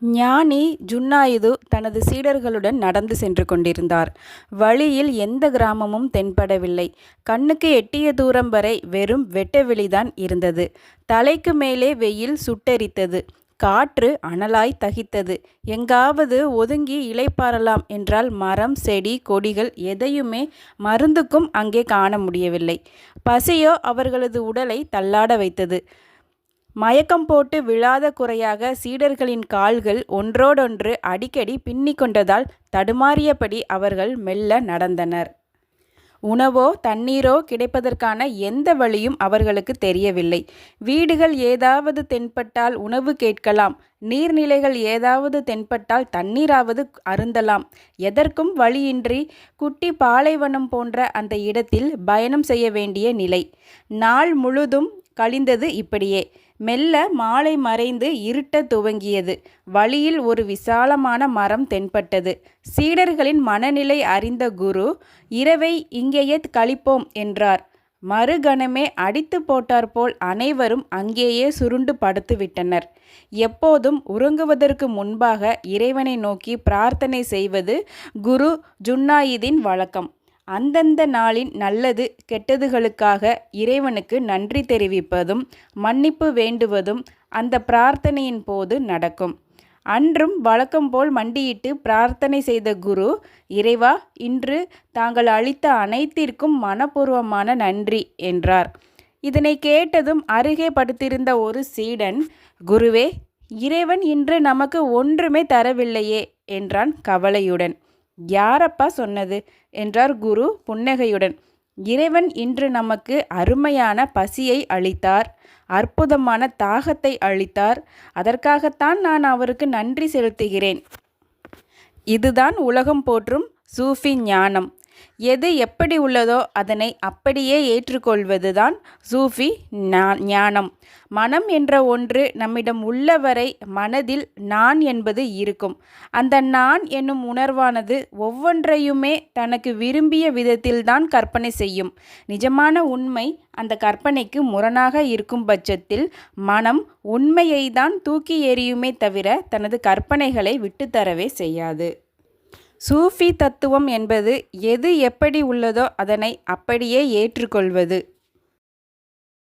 ஞானி ஜுன்னாயுது தனது சீடர்களுடன் நடந்து சென்று கொண்டிருந்தார். வழியில் எந்த கிராமமும் தென்படவில்லை. கண்ணுக்கு எட்டிய தூரம் வரை வெறும் வெட்டவெளிதான் இருந்தது. தலைக்கு மேலே வெயில் சுட்டெரித்தது. காற்று அனலாய் தகித்தது. எங்காவது ஒதுங்கி இளைப்பாறலாம் என்றால் மரம் செடி கொடிகள் எதையுமே மருந்துக்கும் அங்கே காண முடியவில்லை. பசியோ அவர்களது உடலை தள்ளாட வைத்தது. மயக்கம் போட்டு விழாத குறையாக சீடர்களின் கால்கள் ஒன்றோடொன்று அடிக்கடி பின்னிக்கொண்டதால் தடுமாறியபடி அவர்கள் மெல்ல நடந்தனர். உணவோ தண்ணீரோ கிடைப்பதற்கான எந்த வழியும் அவர்களுக்கு தெரியவில்லை. வீடுகள் ஏதாவது தென்பட்டால் உணவு கேட்கலாம். நீர்நிலைகள் ஏதாவது தென்பட்டால் தண்ணீராவது அருந்தலாம். எதற்கும் வழியின்றி குட்டி பாலைவனம் போன்ற அந்த இடத்தில் பயணம் செய்ய வேண்டிய நிலை. நாள் முழுதும் கழிந்தது இப்படியே. மெல்ல மாலை மறைந்து இருட்டத் துவங்கியது. வழியில் ஒரு விசாலமான மரம் தென்பட்டது. சீடர்களின் மனநிலை அறிந்த குரு இரவை இங்கேயே கழிப்போம் என்றார். மறுகணமே அடித்துப் போட்டாற்போல் அனைவரும் அங்கேயே சுருண்டு படுத்துவிட்டனர். எப்போதும் உறங்குவதற்கு முன்பாக இறைவனை நோக்கி பிரார்த்தனை செய்வது குரு ஜுன்னாயிதின் வழக்கம். அந்தந்த நாளின் நல்லது கெட்டதுகளுக்காக இறைவனுக்கு நன்றி தெரிவிப்பதும் மன்னிப்பு வேண்டுவதும் அந்த பிரார்த்தனையின் போது நடக்கும். அன்றும் வழக்கம் போல் மண்டியிட்டு பிரார்த்தனை செய்த குரு இறைவா இன்று தாங்கள் அளித்த அனைத்திற்கும் மனப்பூர்வமான நன்றி என்றார். இதனை கேட்டதும் அருகே படுத்திருந்த ஒரு சீடன் குருவே இறைவன் இன்று நமக்கு ஒன்றுமே தரவில்லையே என்றான் கவலையுடன். யாரப்பா சொன்னது? என்றார் குரு புன்னகையுடன். இறைவன் இன்று நமக்கு அருமையான பசியை அளித்தார். அற்புதமான தாகத்தை அளித்தார். அதற்காகத்தான் நான் அவருக்கு நன்றி செலுத்துகிறேன். இதுதான் உலகம் போற்றும் சூஃபி ஞானம். எது எப்படி உள்ளதோ அதனை அப்படியே ஏற்றுக்கொள்வதுதான் சூஃபி ஞானம். மனம் என்ற ஒன்று நம்மிடம் உள்ளவரை மனதில் நான் என்பது இருக்கும். அந்த நான் என்னும் உணர்வானது ஒவ்வொன்றையுமே தனக்கு விரும்பிய விதத்தில்தான் கற்பனை செய்யும். நிஜமான உண்மை அந்த கற்பனைக்கு முரணாக இருக்கும் பட்சத்தில் மனம் உண்மையை தான் தூக்கி எறியுமே தவிர தனது கற்பனைகளை விட்டுத்தரவே செய்யாது. சூஃபி தத்துவம் என்பது எது எப்படி உள்ளதோ அதனை அப்படியே ஏற்றுக்கொள்வது.